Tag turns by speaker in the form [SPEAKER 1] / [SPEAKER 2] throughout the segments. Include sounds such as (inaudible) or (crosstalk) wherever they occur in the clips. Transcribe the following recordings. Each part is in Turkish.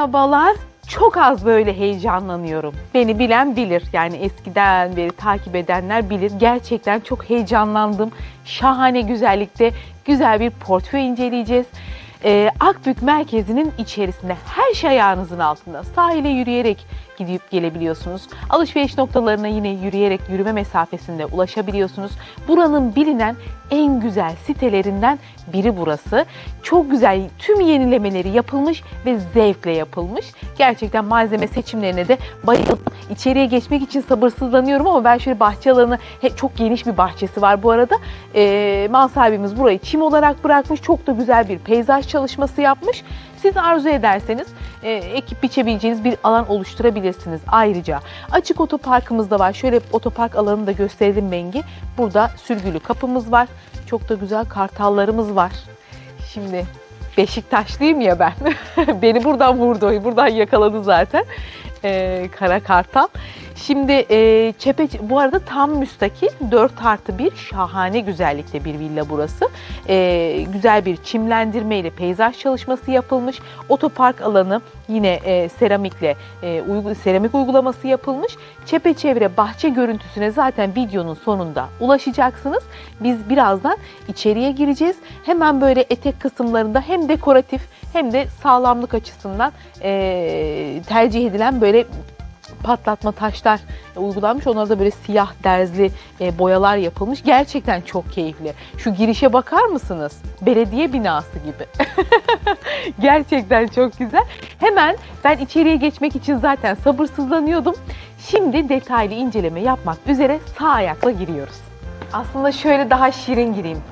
[SPEAKER 1] Merhabalar. Çok az böyle heyecanlanıyorum. Beni bilen bilir. Yani eskiden beri takip edenler bilir. Gerçekten çok heyecanlandım. Şahane güzellikte güzel bir portföy inceleyeceğiz. Ee, Akbük merkezinin içerisinde her şey ayağınızın altında. Sahile yürüyerek gidip gelebiliyorsunuz. Alışveriş noktalarına yine yürüyerek yürüme mesafesinde ulaşabiliyorsunuz. Buranın bilinen en güzel sitelerinden biri burası. Çok güzel tüm yenilemeleri yapılmış ve zevkle yapılmış. Gerçekten malzeme seçimlerine de bayıldım. İçeriye geçmek için sabırsızlanıyorum ama ben şöyle bahçe alanı çok geniş bir bahçesi var bu arada. Ee, mal sahibimiz burayı çim olarak bırakmış. Çok da güzel bir peyzaj çalışması yapmış. Siz arzu ederseniz e, ekip biçebileceğiniz bir alan oluşturabilirsiniz ayrıca. Açık otoparkımız da var. Şöyle otopark alanını da gösterelim Bengi. Burada sürgülü kapımız var. Çok da güzel kartallarımız var. Şimdi Beşiktaşlıyım ya ben. (laughs) Beni buradan vurdu, buradan yakaladı zaten. Ee, kara kartal. Şimdi e, Çepe, bu arada tam müstakil 4 artı 1 şahane güzellikte bir villa burası. Ee, güzel bir çimlendirme ile peyzaj çalışması yapılmış. Otopark alanı yine e, seramikle e, uygu- seramik uygulaması yapılmış. Çepeçevre bahçe görüntüsüne zaten videonun sonunda ulaşacaksınız. Biz birazdan içeriye gireceğiz. Hemen böyle etek kısımlarında hem dekoratif hem de sağlamlık açısından e, tercih edilen böyle patlatma taşlar uygulanmış. Onlarda da böyle siyah derzli e, boyalar yapılmış. Gerçekten çok keyifli. Şu girişe bakar mısınız? Belediye binası gibi. (laughs) Gerçekten çok güzel. Hemen ben içeriye geçmek için zaten sabırsızlanıyordum. Şimdi detaylı inceleme yapmak üzere sağ ayakla giriyoruz. Aslında şöyle daha şirin gireyim.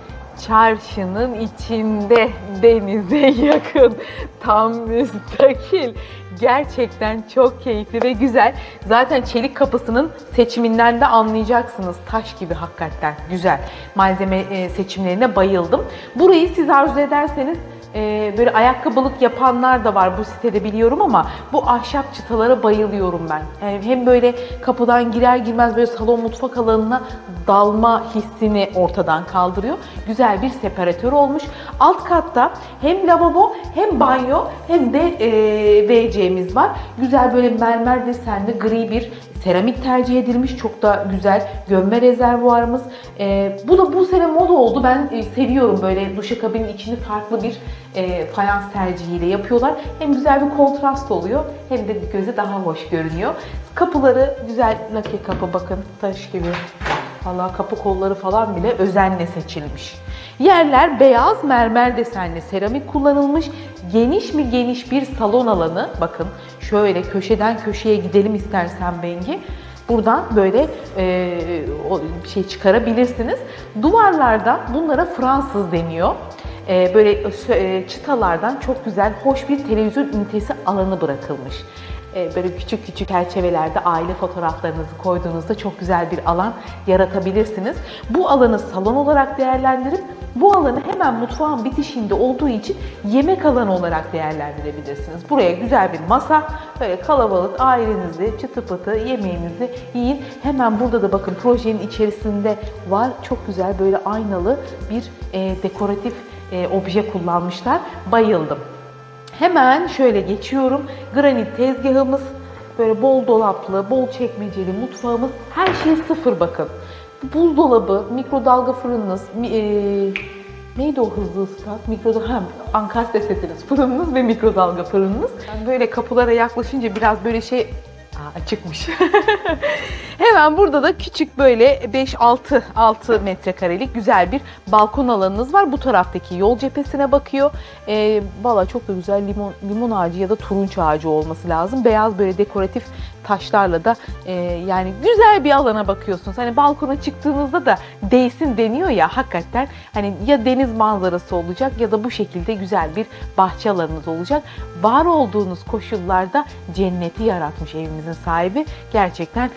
[SPEAKER 1] Çarşının içinde denize (laughs) yakın, tam müstakil. Gerçekten çok keyifli ve güzel. Zaten çelik kapısının seçiminden de anlayacaksınız. Taş gibi hakikaten güzel. Malzeme e, seçimlerine bayıldım. Burayı siz arzu ederseniz e, böyle ayakkabılık yapanlar da var bu sitede biliyorum ama bu ahşap çıtalara bayılıyorum ben. Yani hem böyle kapıdan girer girmez böyle salon mutfak alanına dalma hissini ortadan kaldırıyor. Güzel bir separatör olmuş. Alt katta hem lavabo hem banyo hem de e, WC'miz var. Güzel böyle mermer desenli gri bir seramik tercih edilmiş. Çok da güzel gömme rezervuarımız. E, bu da bu sene moda oldu. Ben e, seviyorum böyle duşakabinin içini farklı bir e, fayans tercihiyle yapıyorlar. Hem güzel bir kontrast oluyor hem de göze daha hoş görünüyor. Kapıları güzel lake kapı bakın taş gibi. Valla kapı kolları falan bile özenle seçilmiş. Yerler beyaz mermer desenli seramik kullanılmış. Geniş mi geniş bir salon alanı. Bakın şöyle köşeden köşeye gidelim istersen Bengi. Buradan böyle e, o şey çıkarabilirsiniz. Duvarlarda bunlara Fransız deniyor. E, böyle e, çıtalardan çok güzel, hoş bir televizyon ünitesi alanı bırakılmış. E, böyle küçük küçük çerçevelerde aile fotoğraflarınızı koyduğunuzda çok güzel bir alan yaratabilirsiniz. Bu alanı salon olarak değerlendirip bu alanı hemen mutfağın bitişinde olduğu için yemek alanı olarak değerlendirebilirsiniz. Buraya güzel bir masa, böyle kalabalık ailenizle çıtı pıtı yemeğinizi yiyin. Hemen burada da bakın projenin içerisinde var. Çok güzel böyle aynalı bir e, dekoratif e, obje kullanmışlar. Bayıldım. Hemen şöyle geçiyorum. Granit tezgahımız, böyle bol dolaplı, bol çekmeceli mutfağımız. Her şey sıfır bakın. Buzdolabı, mikrodalga fırınınız, e, neydi o hızlı ısıtan? Mikrodalga, ha, Ankastre setiniz, fırınınız ve mikrodalga fırınınız. Ben böyle kapılara yaklaşınca biraz böyle şey Aa, açıkmış. (laughs) Hemen burada da küçük böyle 5-6 6 metrekarelik güzel bir balkon alanınız var. Bu taraftaki yol cephesine bakıyor. Ee, Valla çok da güzel limon, limon ağacı ya da turunç ağacı olması lazım. Beyaz böyle dekoratif taşlarla da e, yani güzel bir alana bakıyorsunuz. Hani balkona çıktığınızda da değsin deniyor ya hakikaten hani ya deniz manzarası olacak ya da bu şekilde güzel bir bahçe alanınız olacak. Var olduğunuz koşullarda cenneti yaratmış evimizin sahibi. Gerçekten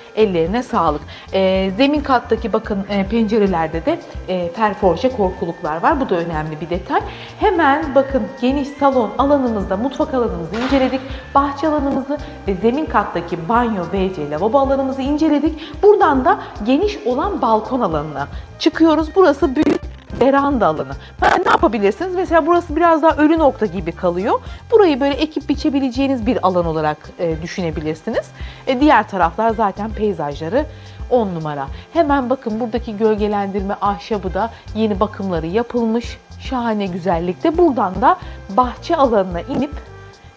[SPEAKER 1] ellerine sağlık. E, zemin kattaki bakın e, pencerelerde de e, perforje korkuluklar var. Bu da önemli bir detay. Hemen bakın geniş salon alanımızda mutfak alanımızı inceledik. Bahçe alanımızı ve zemin kattaki banyo, WC, lavabo alanımızı inceledik. Buradan da geniş olan balkon alanına çıkıyoruz. Burası büyük veranda alanı. Ben ne yapabilirsiniz? Mesela burası biraz daha ölü nokta gibi kalıyor. Burayı böyle ekip biçebileceğiniz bir alan olarak e, düşünebilirsiniz. E, diğer taraflar zaten peyzajları 10 numara. Hemen bakın buradaki gölgelendirme ahşabı da yeni bakımları yapılmış. Şahane güzellikte. Buradan da bahçe alanına inip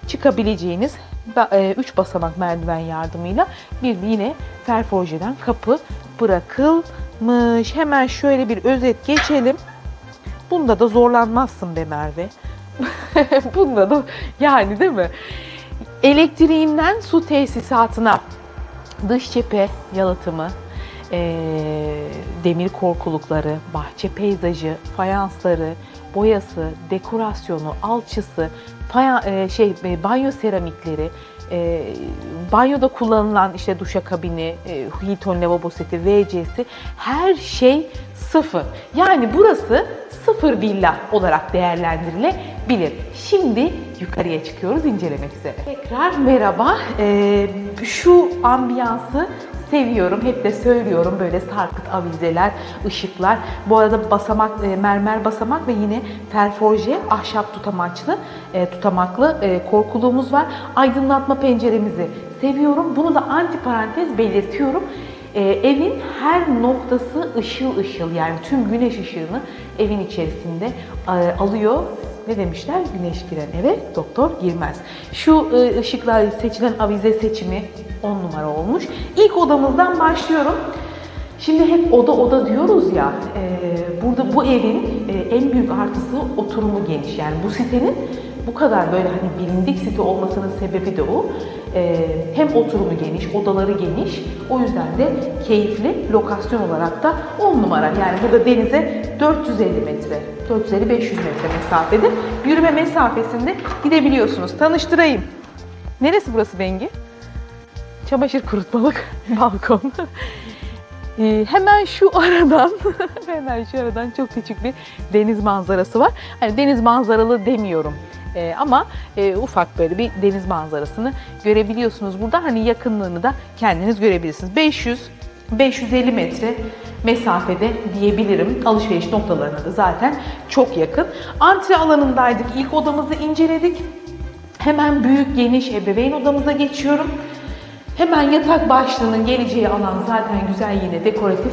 [SPEAKER 1] çıkabileceğiniz 3 basamak merdiven yardımıyla bir yine ferforjeden kapı bırakılmış. Hemen şöyle bir özet geçelim. Bunda da zorlanmazsın be Merve. (laughs) Bunda da yani değil mi? Elektriğinden su tesisatına dış cephe yalıtımı, eee, demir korkulukları, bahçe peyzajı, fayansları, boyası, dekorasyonu, alçısı, faya, eee, şey e, banyo seramikleri, eee, banyoda kullanılan işte duşakabini, e, Hilton lavabo seti, WC'si her şey sıfır. Yani burası sıfır villa olarak değerlendirilebilir. Şimdi yukarıya çıkıyoruz incelemek üzere. Tekrar merhaba. Ee, şu ambiyansı seviyorum. Hep de söylüyorum böyle sarkıt avizeler, ışıklar. Bu arada basamak, e, mermer basamak ve yine ferforje, ahşap tutamaçlı, e, tutamaklı e, korkuluğumuz var. Aydınlatma penceremizi seviyorum. Bunu da antiparantez belirtiyorum. Ee, evin her noktası ışıl ışıl yani tüm güneş ışığını evin içerisinde e, alıyor. Ne demişler? Güneş giren eve doktor girmez. Şu e, ışıklar seçilen avize seçimi 10 numara olmuş. İlk odamızdan başlıyorum. Şimdi hep oda oda diyoruz ya, e, burada bu evin e, en büyük artısı oturumu geniş. Yani bu sitenin bu kadar böyle hani bilindik site olmasının sebebi de o. E, hem oturumu geniş, odaları geniş. O yüzden de keyifli, lokasyon olarak da 10 numara. Yani burada denize 450 metre, 450-500 metre mesafede yürüme mesafesinde gidebiliyorsunuz. Tanıştırayım. Neresi burası Bengi? Çamaşır kurutmalık (laughs) balkon. Ee, hemen şu aradan, (laughs) hemen şu aradan çok küçük bir deniz manzarası var. Hani deniz manzaralı demiyorum. Ee, ama e, ufak böyle bir deniz manzarasını görebiliyorsunuz burada. Hani yakınlığını da kendiniz görebilirsiniz. 500 550 metre mesafede diyebilirim. Alışveriş noktalarına da zaten çok yakın. Antre alanındaydık. İlk odamızı inceledik. Hemen büyük geniş ebeveyn odamıza geçiyorum. Hemen yatak başlığının geleceği alan zaten güzel yine dekoratif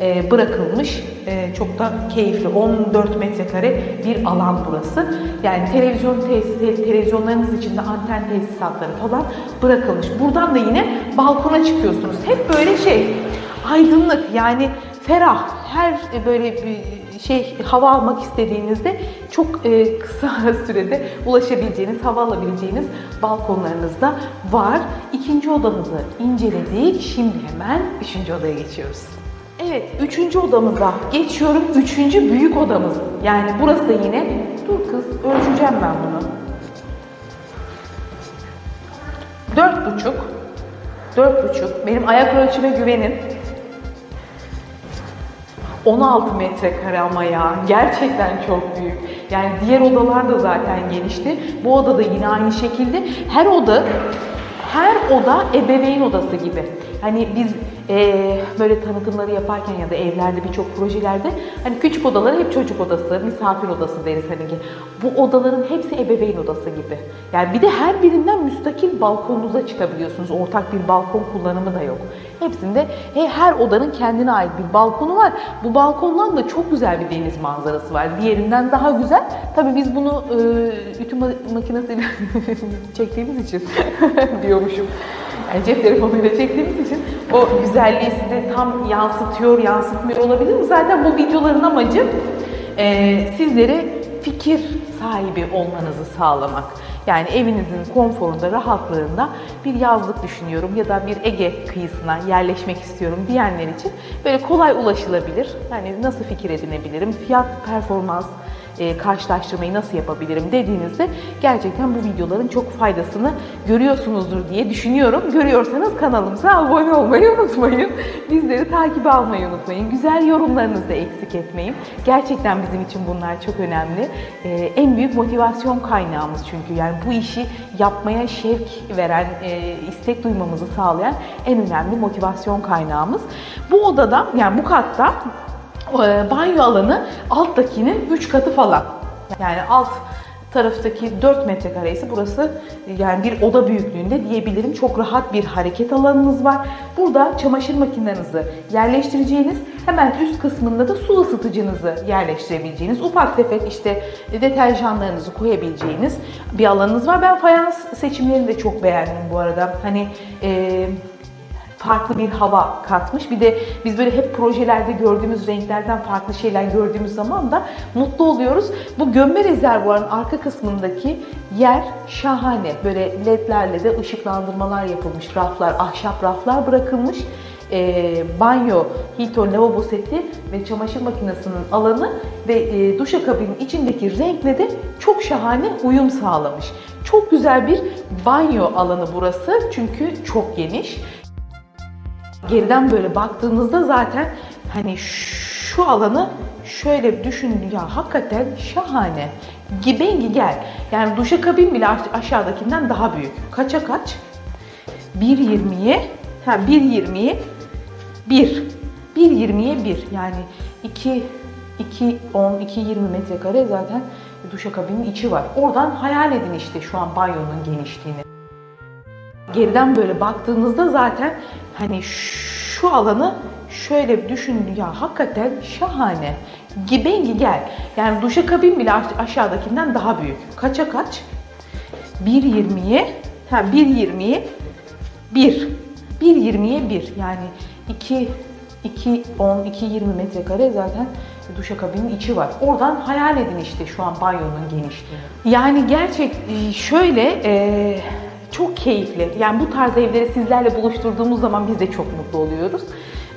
[SPEAKER 1] e, bırakılmış. E, çok da keyifli. 14 metrekare bir alan burası. Yani televizyon tesis, televizyonlarınız için de anten tesisatları falan bırakılmış. Buradan da yine balkona çıkıyorsunuz. Hep böyle şey aydınlık yani ferah. Her e, böyle bir şey hava almak istediğinizde çok kısa (laughs) sürede ulaşabileceğiniz, hava alabileceğiniz balkonlarınız da var. İkinci odamızı inceledik. Şimdi hemen üçüncü odaya geçiyoruz. Evet, üçüncü odamıza geçiyorum. Üçüncü büyük odamız. Yani burası da yine... Dur kız, ölçeceğim ben bunu. Dört buçuk. Dört buçuk. Benim ayak ölçüme güvenin. 16 metrekare ama ya. Gerçekten çok büyük. Yani diğer odalar da zaten genişti. Bu oda da yine aynı şekilde. Her oda her oda ebeveyn odası gibi. Hani biz eee, böyle tanıtımları yaparken ya da evlerde birçok projelerde hani küçük odalara hep çocuk odası, misafir odası deriz hani ki. Bu odaların hepsi ebeveyn odası gibi. Yani bir de her birinden müstakil balkonunuza çıkabiliyorsunuz. Ortak bir balkon kullanımı da yok. Hepsinde he, her odanın kendine ait bir balkonu var. Bu balkondan da çok güzel bir deniz manzarası var. Diğerinden daha güzel. Tabii biz bunu e, ütü ma- makinesiyle (laughs) çektiğimiz için (laughs) diyormuşum. Yani cep telefonuyla çektiğimiz için o güzelliği size tam yansıtıyor, yansıtmıyor olabilir mi? Zaten bu videoların amacı e, sizlere fikir sahibi olmanızı sağlamak. Yani evinizin konforunda, rahatlığında bir yazlık düşünüyorum ya da bir Ege kıyısına yerleşmek istiyorum diyenler için böyle kolay ulaşılabilir. Yani nasıl fikir edinebilirim, fiyat performans e, karşılaştırmayı nasıl yapabilirim dediğinizde gerçekten bu videoların çok faydasını görüyorsunuzdur diye düşünüyorum. Görüyorsanız kanalımıza abone olmayı unutmayın. Bizleri takip almayı unutmayın. Güzel yorumlarınızı da eksik etmeyin. Gerçekten bizim için bunlar çok önemli. E, en büyük motivasyon kaynağımız çünkü. Yani bu işi yapmaya şevk veren, e, istek duymamızı sağlayan en önemli motivasyon kaynağımız. Bu odada yani bu katta banyo alanı alttakinin 3 katı falan. Yani alt taraftaki 4 metrekare ise burası yani bir oda büyüklüğünde diyebilirim. Çok rahat bir hareket alanınız var. Burada çamaşır makinenizi yerleştireceğiniz hemen üst kısmında da su ısıtıcınızı yerleştirebileceğiniz ufak tefek işte deterjanlarınızı koyabileceğiniz bir alanınız var. Ben fayans seçimlerini de çok beğendim bu arada. Hani e, farklı bir hava katmış. Bir de biz böyle hep projelerde gördüğümüz renklerden farklı şeyler gördüğümüz zaman da mutlu oluyoruz. Bu gömme rezervuarın arka kısmındaki yer şahane. Böyle ledlerle de ışıklandırmalar yapılmış. Raflar, ahşap raflar bırakılmış. E, banyo, Hilton lavabo seti ve çamaşır makinesinin alanı ve e, duşakabinin içindeki renkle de çok şahane uyum sağlamış. Çok güzel bir banyo alanı burası çünkü çok geniş geriden böyle baktığınızda zaten hani şu alanı şöyle düşünün ya hakikaten şahane. Gibengi gel. Yani duşakabin bile aş- aşağıdakinden daha büyük. Kaça kaç? 1.20'ye ha 1.20'ye 1. 1.20'ye 1. Yani 2 2 10 2 20 metrekare zaten duşakabinin içi var. Oradan hayal edin işte şu an banyonun genişliğini geriden böyle baktığınızda zaten hani şu alanı şöyle bir düşünün ya hakikaten şahane. Gibengi gel. Yani duşakabin bile aş- aşağıdakinden daha büyük. Kaça kaç? 1.20'ye ha 1.20'ye 1. 1.20'ye 1. Yani 2 2 10 2 20 metrekare zaten duşakabinin içi var. Oradan hayal edin işte şu an banyonun genişliğini. Yani gerçek şöyle e, çok keyifli. Yani bu tarz evleri sizlerle buluşturduğumuz zaman biz de çok mutlu oluyoruz.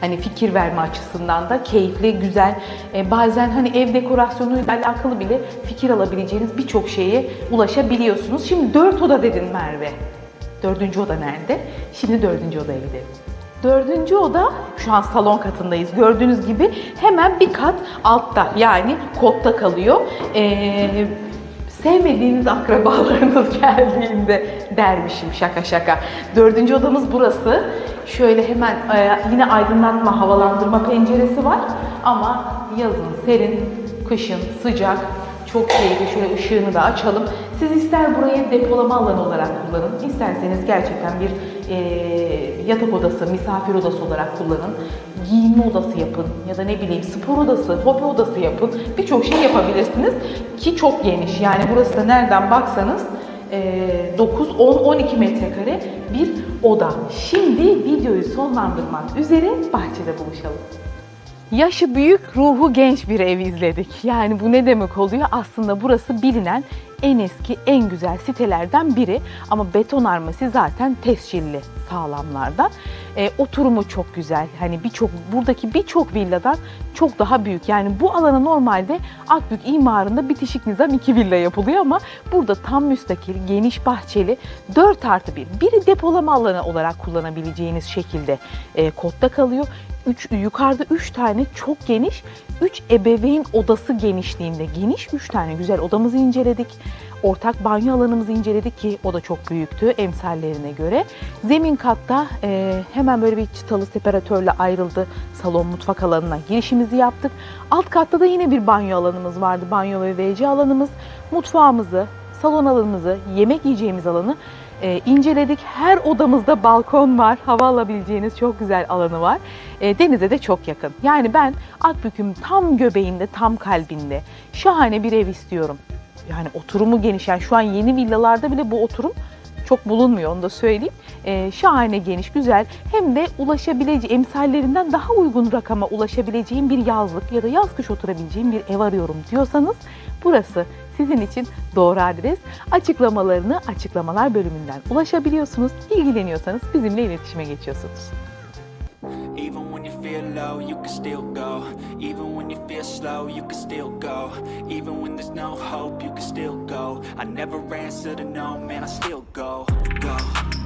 [SPEAKER 1] Hani fikir verme açısından da keyifli, güzel. Ee, bazen hani ev dekorasyonuyla alakalı bile fikir alabileceğiniz birçok şeye ulaşabiliyorsunuz. Şimdi dört oda dedin Merve. Dördüncü oda nerede? Şimdi dördüncü odaya gidelim. Dördüncü oda, şu an salon katındayız. Gördüğünüz gibi hemen bir kat altta yani kotta kalıyor. Ee, sevmediğiniz akrabalarınız (laughs) geldiğinde dermişim şaka şaka. Dördüncü odamız burası. Şöyle hemen e, yine aydınlatma, havalandırma penceresi var. Ama yazın serin, kışın sıcak, çok keyifli. Şöyle ışığını da açalım. Siz ister burayı depolama alanı olarak kullanın, isterseniz gerçekten bir e, yatak odası, misafir odası olarak kullanın. Giyinme odası yapın ya da ne bileyim spor odası, hobi odası yapın. Birçok şey yapabilirsiniz ki çok geniş. Yani burası da nereden baksanız e, 9, 10, 12 metrekare bir oda. Şimdi videoyu sonlandırmak üzere bahçede buluşalım. Yaşı büyük, ruhu genç bir ev izledik. Yani bu ne demek oluyor? Aslında burası bilinen en eski, en güzel sitelerden biri. Ama betonarması zaten tescilli sağlamlardan. E, oturumu çok güzel. Hani birçok buradaki birçok villadan çok daha büyük. Yani bu alanı normalde Akbük imarında bitişik nizam iki villa yapılıyor ama burada tam müstakil, geniş bahçeli 4 artı 1. Biri depolama alanı olarak kullanabileceğiniz şekilde e, kodda kalıyor. Üç, yukarıda 3 tane çok geniş, 3 ebeveyn odası genişliğinde geniş 3 tane güzel odamızı inceledik. Ortak banyo alanımızı inceledik ki o da çok büyüktü emsallerine göre. Zemin katta e, hemen böyle bir çıtalı separatörle ayrıldı salon mutfak alanına girişimizi yaptık. Alt katta da yine bir banyo alanımız vardı. Banyo ve WC alanımız. Mutfağımızı, salon alanımızı, yemek yiyeceğimiz alanı e, inceledik. Her odamızda balkon var. Hava alabileceğiniz çok güzel alanı var. E, denize de çok yakın. Yani ben Akbük'ün tam göbeğinde, tam kalbinde şahane bir ev istiyorum. Yani oturumu geniş. Yani şu an yeni villalarda bile bu oturum çok bulunmuyor onu da söyleyeyim. Ee, şahane geniş, güzel. Hem de ulaşabileceğim, emsallerinden daha uygun rakama ulaşabileceğim bir yazlık ya da yaz kış oturabileceğim bir ev arıyorum diyorsanız burası sizin için doğru adres. Açıklamalarını açıklamalar bölümünden ulaşabiliyorsunuz. İlgileniyorsanız bizimle iletişime geçiyorsunuz.
[SPEAKER 2] Even when you feel low, you can still go. Even when you feel slow, you can still go. Even when there's no hope, you can still go. I never answer to no, man, I still go. Go,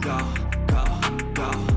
[SPEAKER 2] go, go, go,